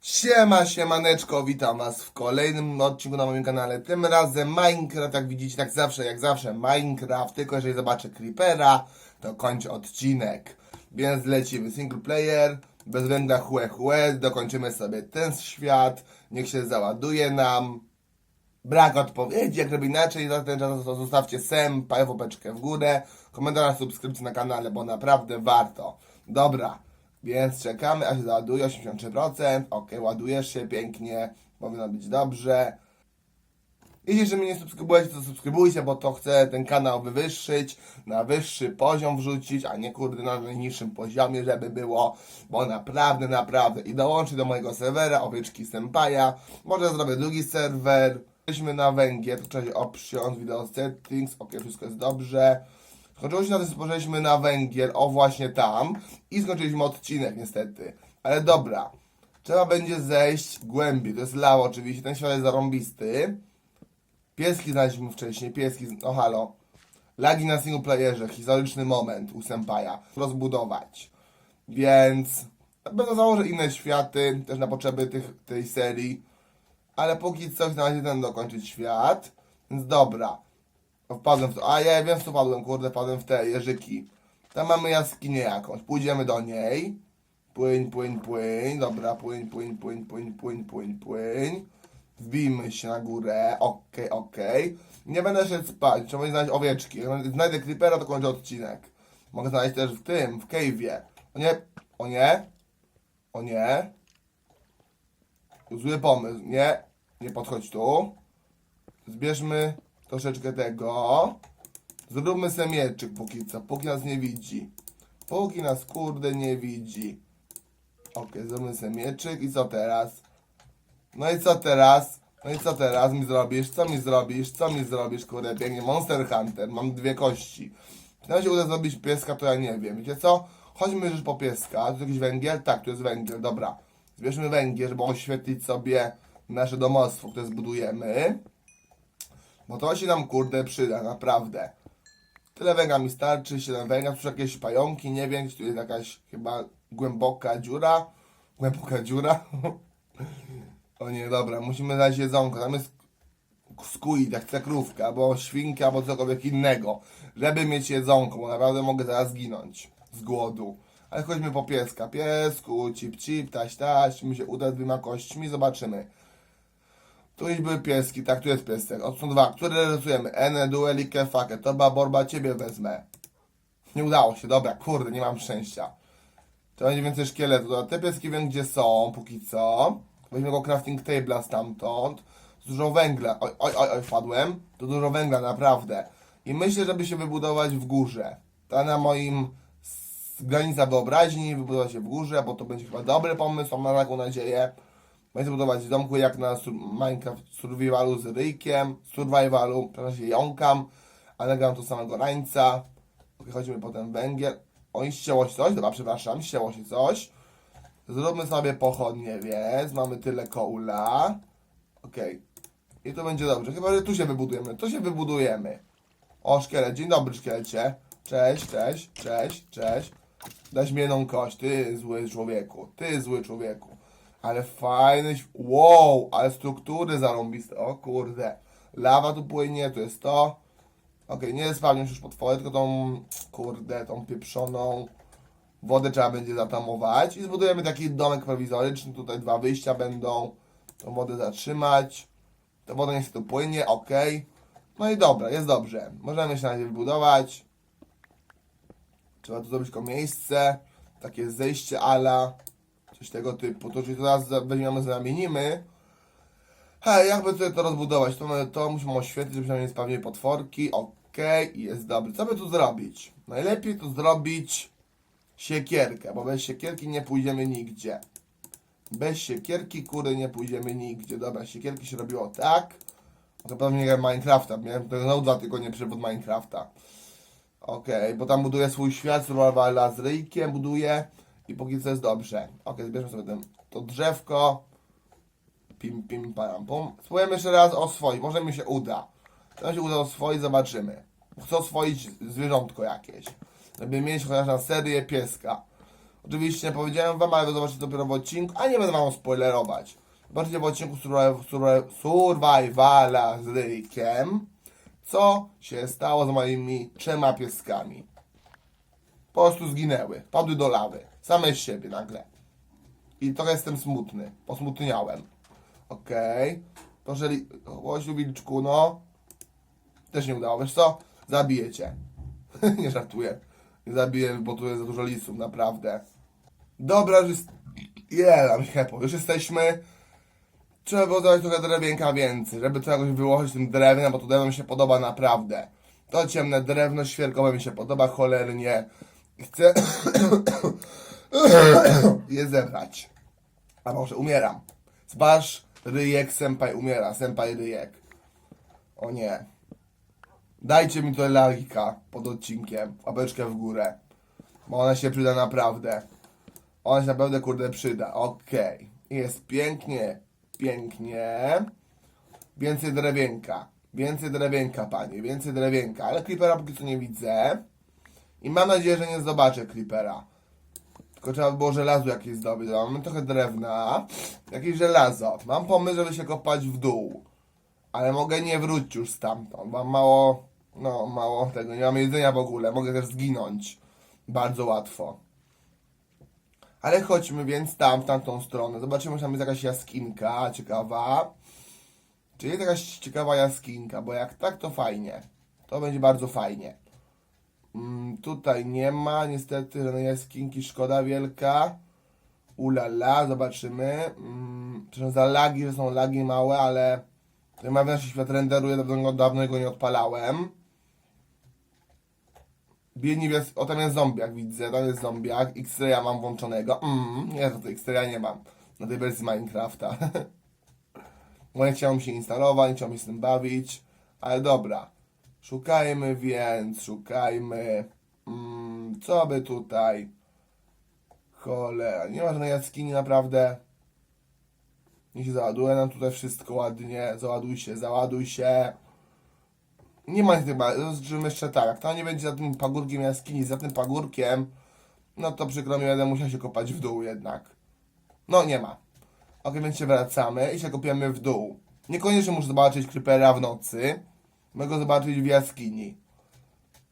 Siema, siemaneczko, witam was w kolejnym odcinku na moim kanale. Tym razem Minecraft, jak widzicie, tak zawsze, jak zawsze Minecraft, tylko jeżeli zobaczę Creepera, to kończę odcinek. Więc lecimy single player, bez węgla chłe chłe, dokończymy sobie ten świat, niech się załaduje nam. Brak odpowiedzi, jak robię inaczej, za ten czas zostawcie sem, łapeczkę w górę, komentarz, subskrypcję na kanale, bo naprawdę warto. Dobra, więc czekamy, aż załaduje 83%, ok, ładujesz się pięknie, powinno być dobrze. I jeżeli mnie nie subskrybujecie, to subskrybujcie, bo to chcę ten kanał wywyższyć, na wyższy poziom wrzucić, a nie kurde na najniższym poziomie, żeby było, bo naprawdę, naprawdę. I dołączyć do mojego serwera, owieczki Senpaja, może zrobię drugi serwer. Jesteśmy na trzeba się options, video settings, ok, wszystko jest dobrze. Skończyło się na tym, spojrzeliśmy na węgiel, o właśnie tam, i skończyliśmy odcinek niestety. Ale dobra, trzeba będzie zejść głębiej, to jest lawa oczywiście, ten świat jest zarąbisty. Pieski znaleźliśmy wcześniej, pieski, no halo. Lagi na single playerze, historyczny moment u Senpaja. Rozbudować. Więc będę założę inne światy, też na potrzeby tych, tej serii. Ale póki co na razie ten dokończyć świat. Więc dobra. Wpadłem w to. A ja wiem, co wpadłem, kurde, wpadłem w te jeżyki. Tam mamy jaskinię jakąś. Pójdziemy do niej. Płyń, płyń, płyń. Dobra, płyń, płyń, płyń, płyń, płyń, płyń, płyń. Wbijmy się na górę. Okej, okej. Nie będę się spać. Trzeba znaleźć owieczki. Znajdę creepera, to kończę odcinek. Mogę znaleźć też w tym, w cave'ie. O nie, o nie, o nie. Zły pomysł. Nie, nie podchodź tu. Zbierzmy troszeczkę tego. Zróbmy sobie mieczyk póki co, póki nas nie widzi. Póki nas kurde nie widzi. Okej, zróbmy sobie mieczyk i co teraz? No i co teraz? No i co teraz mi zrobisz? Co mi zrobisz? Co mi zrobisz, kurde, pięknie? Monster Hunter, mam dwie kości. Czy nam się uda zrobić pieska, to ja nie wiem. Wiecie co? Chodźmy już po pieska. Tu jakiś węgiel? Tak, tu jest węgiel, dobra. Zbierzmy węgiel, żeby oświetlić sobie nasze domostwo, które zbudujemy. Bo to się nam, kurde, przyda, naprawdę. Tyle węgla mi starczy, 7 węgla, tu jakieś pająki, nie wiem, tu jest jakaś chyba głęboka dziura. Głęboka dziura. O nie, dobra, musimy znaleźć jedzonko. Tam jest skuit, jak chce krówka, albo świnka, albo cokolwiek innego, żeby mieć jedzonko, bo naprawdę mogę zaraz zginąć z głodu. Ale chodźmy po pieska. Piesku, cip, cip, taś, taś, mi się uda z dwiema kośćmi, zobaczymy. Tu już były pieski, tak, tu jest piesek. O, są dwa, które rysujemy. Ene, duelike, fakę. To była borba, ciebie wezmę. Nie udało się, dobra, kurde, nie mam szczęścia. To będzie więcej szkieletów. Te pieski wiem gdzie są, póki co. Weźmy go crafting table'a stamtąd. Dużo węgla. Oj, oj, oj, oj, wpadłem. To dużo węgla, naprawdę. I myślę, żeby się wybudować w górze. To na moim granica wyobraźni, wybudować się w górze, bo to będzie chyba dobry pomysł, mam taką nadzieję. Będę budować w domku jak na Minecraft Survivalu z ryjkiem, Survivalu, przepraszam się, jąkam, ale gram tu samego rańca. Ok, chodźmy potem węgiel. O, i ścięło się coś, dobra, przepraszam, ścięło się coś. Zróbmy sobie pochodnie, więc mamy tyle koula. Okej. I to będzie dobrze. Chyba, że tu się wybudujemy. Tu się wybudujemy. O, szkielet. Dzień dobry, szkielecie. Cześć, cześć, cześć, cześć. Daś mi jedną kość. Ty zły człowieku. Ty zły człowieku. Ale fajny... Wow, ale struktury zarąbiste. O kurde. Lawa tu płynie, tu jest to. Okej, nie spawnię już potwory, tylko tą... Kurde, tą pieprzoną... Wodę trzeba będzie zatamować i zbudujemy taki domek prowizoryczny. Tutaj dwa wyjścia będą. Tą wodę zatrzymać. Ta woda niech się tu płynie, ok. No i dobra, jest dobrze. Możemy się na razie wybudować. Trzeba tu zrobić tylko miejsce. Takie zejście ala. Coś tego typu. To czyli teraz weźmiemy, zamienimy. Hej, jakby tutaj to rozbudować? To, to musimy oświetlić, żebyśmy nie spawniły potworki. I jest dobry. Co by tu zrobić? Najlepiej tu zrobić siekierkę, bo bez siekierki nie pójdziemy nigdzie. Bez siekierki, kury, nie pójdziemy nigdzie. Dobra, siekierki się robiło tak. To pewnie Minecrafta. Miałem to znowu dwa tygodnie przewód Minecrafta. Okej, bo tam buduję swój świat, survivala z ryjkiem buduję i póki co jest dobrze. Okej, zbierzmy sobie ten, to drzewko. Pim, pim, param, pum. Spróbujemy jeszcze raz oswoić, może mi się uda. To się uda oswoić, zobaczymy. Chcę oswoić zwierzątko jakieś. Żeby mieć chociaż na serię pieska. Oczywiście powiedziałem wam, ale zobaczycie dopiero w odcinku, a nie będę wam spoilerować. Zobaczycie w odcinku Survi- Survi- Survivala z Ryjkiem, co się stało z moimi trzema pieskami. Po prostu zginęły, padły do lawy, same z siebie nagle. I trochę jestem smutny, posmutniałem. Okej, proszę, li- Łosiu Wilczku, no. Też nie udało, wiesz co? Zabiję cię. nie żartuję. Nie zabiję, bo tu jest za dużo lisów, naprawdę. Dobra, już jest... Jelam, hepo. Już jesteśmy... Trzeba było dodać trochę drewienka więcej, żeby to jakoś wyłożyć tym drewnem, bo to drewno mi się podoba naprawdę. To ciemne drewno świerkowe mi się podoba cholernie. Chcę je zebrać. A może umieram. Zbasz, ryjek, senpai umiera. Senpai ryjek. O nie. Dajcie mi to lagika pod odcinkiem. Łapeczkę w górę. Bo ona się przyda naprawdę. Ona się naprawdę kurde przyda. Okej. Jest pięknie. Pięknie. Więcej drewienka. Więcej drewienka, panie. Więcej drewienka. Ale creepera póki co nie widzę. I mam nadzieję, że nie zobaczę creepera. Tylko trzeba by było żelazo jakieś zdobyć. Dobra, Mamy trochę drewna. Jakieś żelazo. Mam pomysł, żeby się kopać w dół. Ale mogę nie wrócić już stamtąd. Mam mało, no mało tego. Nie mam jedzenia w ogóle. Mogę też zginąć. Bardzo łatwo. Ale chodźmy więc tam, w tamtą stronę. Zobaczymy, czy tam jest jakaś jaskinka ciekawa. Czy jest jakaś ciekawa jaskinka? Bo jak tak, to fajnie. To będzie bardzo fajnie. Mm, tutaj nie ma niestety żadnej jaskinki, szkoda wielka. Ulala, zobaczymy. Mm, za lagi, że są lagi małe, ale to ma nasz świat renderuje, dawno, dawno go nie odpalałem. Biedni wies... O, tam jest zombiak, widzę, tam jest zombiak. X-raya mam włączonego. Mm, nie, to X-raya nie mam. Na tej wersji Minecrafta. Bo nie chciałem się instalować, nie chciałem się z tym bawić. Ale dobra. Szukajmy więc, szukajmy. Mm, co by tutaj? Cholera, nie ma żadnej jaskini naprawdę. Niech się załaduje nam tutaj wszystko ładnie. Załaduj się, załaduj się. Nie ma chyba, rozgrzymy jeszcze tak. Tam nie będzie za tym pagórkiem jaskini, za tym pagórkiem, no to przykro mi, będę musiał się kopać w dół jednak. No nie ma. Ok, więc się wracamy i się kopiemy w dół. Niekoniecznie muszę zobaczyć creepera w nocy. Mogę zobaczyć w jaskini.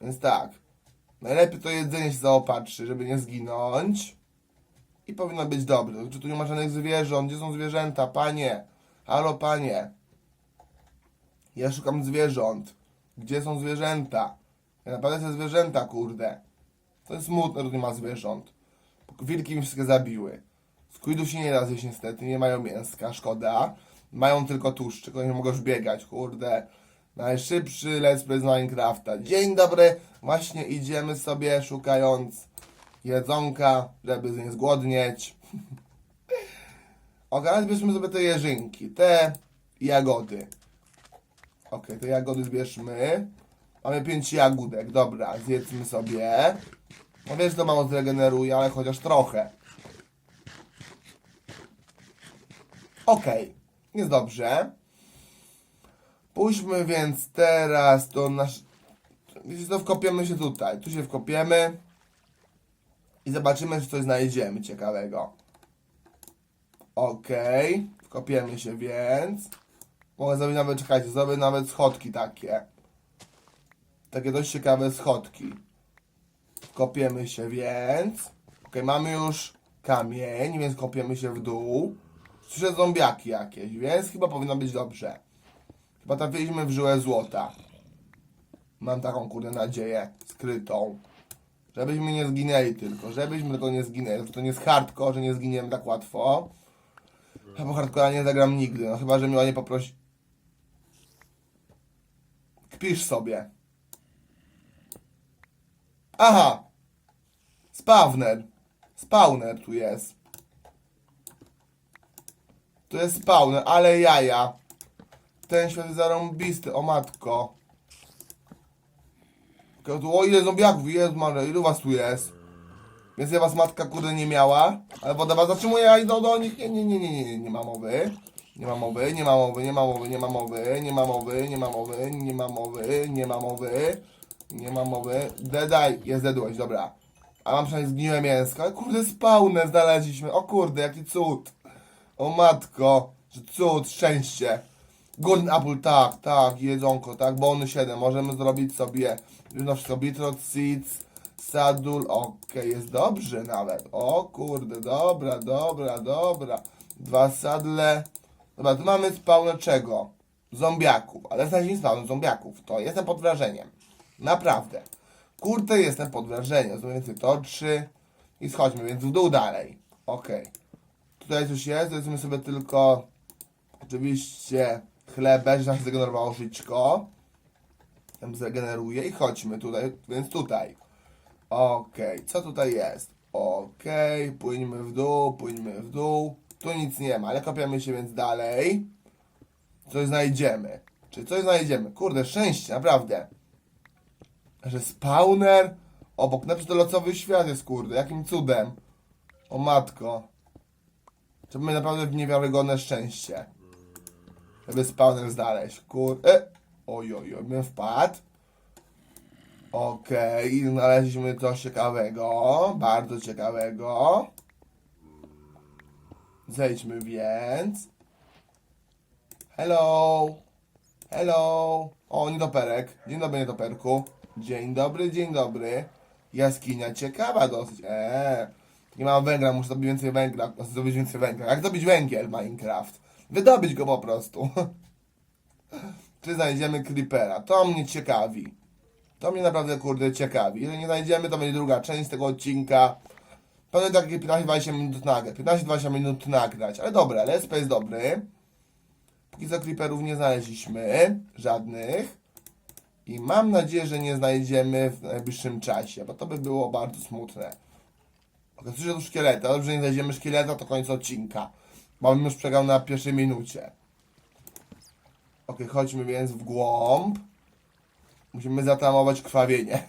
Więc tak. Najlepiej to jedzenie się zaopatrzy, żeby nie zginąć. I powinno być dobre. Czy tu nie ma żadnych zwierząt? Gdzie są zwierzęta? Panie! Halo, panie! Ja szukam zwierząt. Gdzie są zwierzęta? Ja naprawdę chcę zwierzęta, kurde. To jest smutne, że nie ma zwierząt. Wilki mi wszystkie zabiły. Squidów się nie da zjeść niestety, nie mają mięska, szkoda. Mają tylko tłuszcz, tylko nie mogą już biegać, kurde. Najszybszy let's play z Minecrafta. Dzień dobry, właśnie idziemy sobie szukając jedzonka, żeby nie zgłodnieć. Ok, ale zbierzmy sobie te jeżynki, te jagody. Ok, te jagody zbierzmy. Mamy pięć jagódek, dobra, zjedzmy sobie. No wiesz, to mało zregeneruje, ale chociaż trochę. Okej, jest dobrze. Pójdźmy więc teraz do nasz... Co, wkopiemy się tutaj. Tu się wkopiemy. I zobaczymy, czy coś znajdziemy ciekawego. Okej, wkopiemy się więc. Mogę zrobić nawet, czekajcie, zrobię nawet schodki takie. Takie dość ciekawe schodki. Kopiemy się więc. Ok, mamy już kamień, więc kopiemy się w dół. Słyszę zombiaki jakieś, więc chyba powinno być dobrze. Chyba trafiliśmy w żyłę złota. Mam taką kurde nadzieję skrytą. Żebyśmy nie zginęli tylko, żebyśmy tylko nie zginęli. To nie jest hardcore, że nie zginiemy tak łatwo. Chyba hardcore nie zagram nigdy, no chyba, że mnie o nie poprosi. Kpisz sobie. Aha! Spawner. Spawner tu jest. Tu jest spawner, ale jaja. Ten świat jest zarąbisty, o matko. O ile zombiaków, jest marę, ilu was tu jest? Więc ja was matka kurde nie miała, ale woda was zatrzymuje, ja idę do nich. Nie, nie, nie, nie, nie, nie, nie ma mowy. Nie ma mowy, nie ma mowy, nie ma mowy, nie ma mowy, nie ma mowy, nie ma mowy, nie ma mowy, nie ma mowy. Nie ma mowy. Dedaj, jest dedłeś, dobra. A mam przynajmniej zgniłe mięsko. Ale kurde, spawner znaleźliśmy. O kurde, jaki cud. O matko, że cud, szczęście. Golden Apple, tak, tak, jedzonko, tak, bony 7. Możemy zrobić sobie no wszystko, Beetroot Seeds, Sadul, okej, jest dobrze nawet. O kurde, dobra, dobra, dobra. Dwa sadle. Dobra, tu mamy spawnę czego? Zombiaków, ale znaleźliśmy spawnę zombiaków. To jestem pod wrażeniem. Naprawdę. Kurde, jestem pod wrażeniem. Zrobimy więcej torczy i schodźmy, więc w dół dalej. Okej. Tutaj coś jest, weźmy sobie tylko oczywiście chlebę, że nam się zgenerowało żyćko. Tam zregeneruje i chodźmy tutaj, więc tutaj. Okej, co tutaj jest? Okej, płyńmy w dół, płyńmy w dół. Tu nic nie ma, ale kopiamy się więc dalej. Coś znajdziemy. Czy coś znajdziemy? Kurde, szczęście, naprawdę. Że spawner obok, na przykład to losowy świat jest, kurde, jakim cudem. O matko. To mamy naprawdę niewiarygodne szczęście. Żeby spawner znaleźć. Kurde. Oj, oj, oj, bym wpadł. Okej, znaleźliśmy coś ciekawego. Bardzo ciekawego. Zejdźmy więc. Hello. Hello. O, nietoperek. Dzień dobry, nietoperku. Dzień dobry, dzień dobry. Jaskinia ciekawa dosyć. Eee. Nie mam węgla, muszę zdobyć więcej węgla. Zdobyć więcej węgla. Jak zdobyć węgiel Minecraft? Wydobyć go po prostu. Czy znajdziemy creepera? To mnie ciekawi. To mnie naprawdę kurde ciekawi. Jeżeli nie znajdziemy, to będzie druga część tego odcinka. Pewnie takie 15-20 minut nagrać. 15-20 minut nagrać. Ale dobra, LSP jest dobry. Póki co creeperów nie znaleźliśmy. Żadnych. I mam nadzieję, że nie znajdziemy w najbliższym czasie, bo to by było bardzo smutne. Ok, słyszę tu szkieleta. Dobrze, że nie znajdziemy szkieleta, to koniec odcinka. Bym już przegrał na pierwszej minucie. Ok, chodźmy więc w głąb. Musimy zatamować krwawienie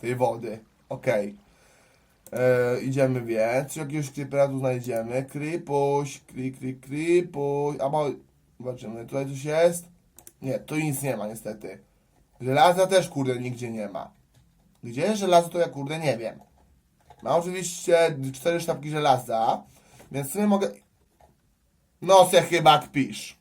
tej wody. Okej. E, idziemy więc. Jakiegoś creepera tu znajdziemy? Kripuś, kri, kri, kripuś. Albo zobaczymy, tutaj coś jest? Nie, tu nic nie ma niestety. Żelaza też kurde nigdzie nie ma. Gdzie jest żelazo to ja kurde nie wiem. Mam oczywiście cztery sztabki żelaza, więc w sumie mogę... No se chyba kpisz.